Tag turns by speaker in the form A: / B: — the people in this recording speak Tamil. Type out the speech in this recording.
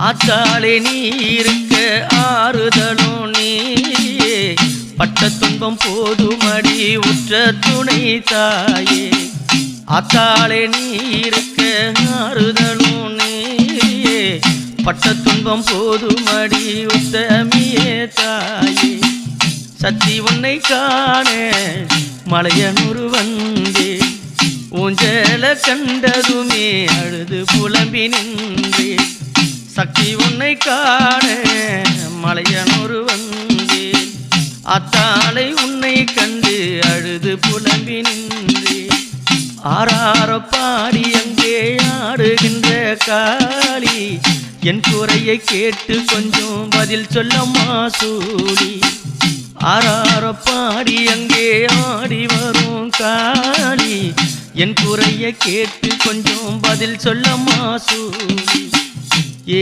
A: ஆத்தாளே நீ இருக்க ஆறுதலும் நீயே பட்ட துன்பம் போதுமடி உற்ற துணை தாயே. ஆத்தாளே நீ இருக்க ஆறுதலும் நீயே பட்ட துன்பம் போதுமடி உத்தமியே தாயே. சத்தி உன்னை காண மலையனூர் வந்தே. ஊஞ்சல கண்டதுமே அழுது புலம்பி நின்றேன் சக்தி உன்னை காண மலையனொரு வந்தி. அத்தாளை உன்னை கண்டு அழுது புலம்பி நின்று. ஆறார பாடி அங்கே ஆடுகின்ற காளி என் குறையை கேட்டு கொஞ்சம் பதில் சொல்ல மாசூரி ஆறார பாடி அங்கே ஆடி வரும் காளி என் குறையை கேட்டு கொஞ்சம் பதில் சொல்ல மாசூரி ஏ